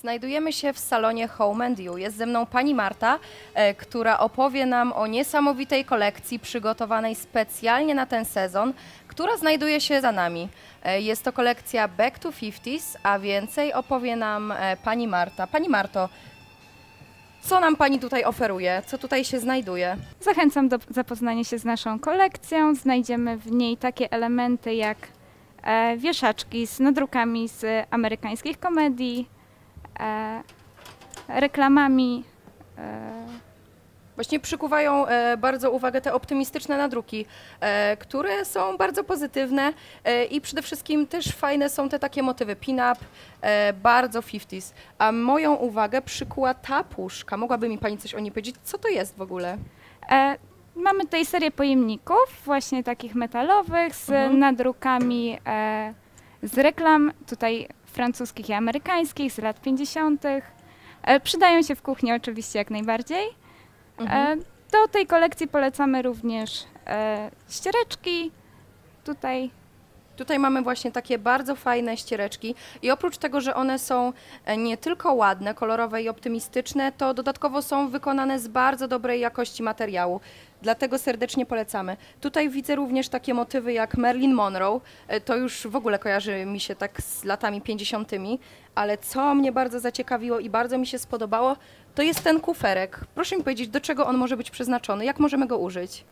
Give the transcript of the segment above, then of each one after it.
Znajdujemy się w salonie Home and You. Jest ze mną pani Marta, e, która opowie nam o niesamowitej kolekcji przygotowanej specjalnie na ten sezon, która znajduje się za nami. E, Jest to kolekcja Back to 50s, a więcej opowie nam e, pani Marta. Pani Marto, co nam pani tutaj oferuje? Co tutaj się znajduje? Zachęcam do zapoznania się z naszą kolekcją. Znajdziemy w niej takie elementy jak e, wieszaczki z nadrukami z amerykańskich komedii, reklamami. E, Właśnie przykuwają e, bardzo uwagę te optymistyczne nadruki, e, które są bardzo pozytywne e, i przede wszystkim też fajne są te takie motywy pin-up, e, bardzo 50s. A moją uwagę przykuła ta puszka. Mogłaby mi Pani coś o niej powiedzieć? Co to jest w ogóle? e, mamy tutaj serię pojemników, właśnie takich metalowych, z Mhm. nadrukami e, z reklam, tutaj francuskich i amerykańskich z lat 50. E, przydają się w kuchni oczywiście jak najbardziej. Mhm. E, Do tej kolekcji polecamy również e, ściereczki. Tutaj Tutaj mamy właśnie takie bardzo fajne ściereczki i oprócz tego, że one są e, nie tylko ładne, kolorowe i optymistyczne, to dodatkowo są wykonane z bardzo dobrej jakości materiału. Dlatego serdecznie polecamy. Tutaj widzę również takie motywy jak Marilyn Monroe. E, To już w ogóle kojarzy mi się tak z latami 50., ale co mnie bardzo zaciekawiło i bardzo mi się spodobało, to jest ten kuferek. Proszę mi powiedzieć, do czego on może być przeznaczony, jak możemy go użyć?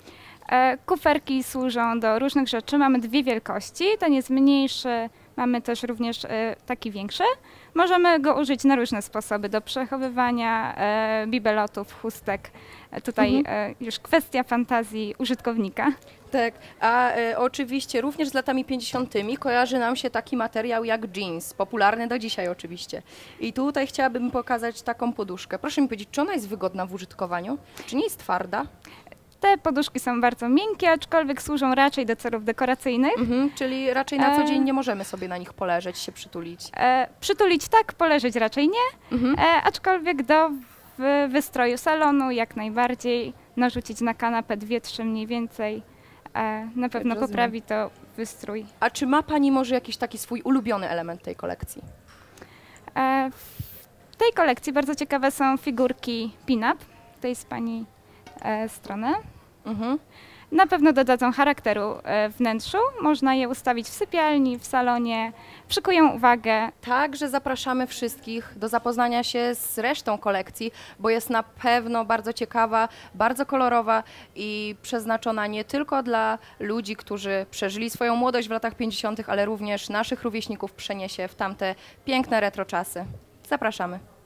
E, kuferki służą do różnych rzeczy. Mamy dwie wielkości. Ten jest mniejszy, mamy też również e, taki większy. Możemy go użyć na różne sposoby do przechowywania e, bibelotów, chustek. Tutaj Mhm. już kwestia fantazji użytkownika. Tak, a e, oczywiście również z latami 50. kojarzy nam się taki materiał jak jeans, popularny do dzisiaj oczywiście. I tutaj chciałabym pokazać taką poduszkę. Proszę mi powiedzieć, czy ona jest wygodna w użytkowaniu? Czy nie jest twarda? Te poduszki są bardzo miękkie, aczkolwiek służą raczej do celów dekoracyjnych. Mhm, czyli raczej na co E. dzień nie możemy sobie na nich poleżeć, się przytulić. E, przytulić tak, poleżeć raczej nie, Mhm. e, aczkolwiek do w, wystroju salonu jak najbardziej narzucić na kanapę dwie, trzy mniej więcej. E, na pewno rozumiem. poprawi to wystrój. A czy ma Pani może jakiś taki swój ulubiony element tej kolekcji? E, w tej kolekcji bardzo ciekawe są figurki pin-up, tej z Pani e, strony. Mhm. Na pewno dodadzą charakteru e, wnętrzu, można je ustawić w sypialni, w salonie, przykują uwagę, Także zapraszamy wszystkich do zapoznania się z resztą kolekcji, bo jest na pewno bardzo ciekawa, bardzo kolorowa i przeznaczona nie tylko dla ludzi, którzy przeżyli swoją młodość w latach 50., ale również naszych rówieśników przeniesie w tamte piękne retro czasy. Zapraszamy.